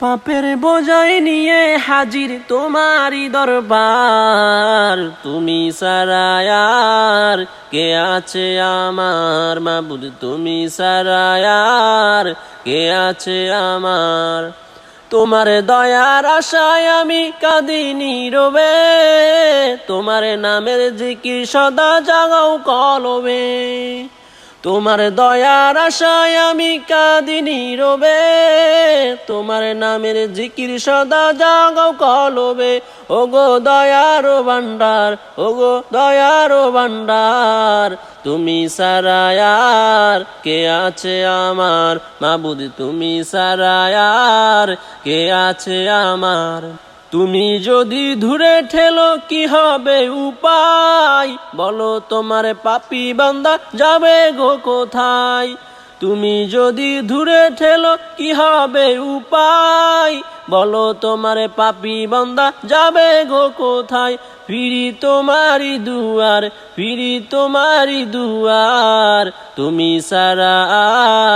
পাপের বোঝাই নিয়ে হাজির তোমারই দরবার। তুমি সারায়ার কে আছে আমার মাবুদ? তুমি সারায়ার কে আছে আমার? তোমার দয়ার আশায় আমি কাঁদি নীরবে। তোমার নামের জিকির সদা জাগাও কলবে। তোমার দয়ার আশায় আমি কাঁদি নীরবে, তোমার নামের জিকির সদা জাগাও কলবে। ওগো দয়ার ভান্ডার ওগো দয়ার ভান্ডার তুমি সারায়ার কে আছে আমার? মাবুদ, তুমি সারায়ার কে আছে আমার? তুমি যদি ধুরে ঠেলো কি হবে উপায়? বলো তোমার পাপি বান্দা যাবে গো কোথায়? তুমি যদি ধুরে ঠেলো, কি হবে উপায়? বলো তোমার পাপি বান্দা যাবে গো কোথায়? ফিরি তোমারি দুয়ার, ফিরি তোমারি দুয়ার। তুমি সারা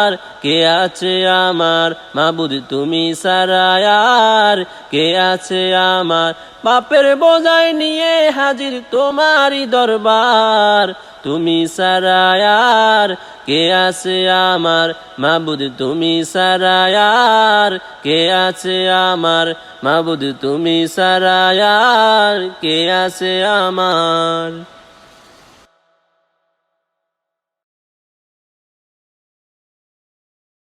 আর, কে আছে আমার? মাবুদ, তুমি সারা আর, কে আছে আমার? পাপের বোঝাই নিয়ে হাজির তোমারি দরবার। তুমি সারায়ার কে আছে আমার মাবুদ? তুমি সারায়ার কে আছে আমার মাবুদ? তুমি সারায়ার কে আছে আমার?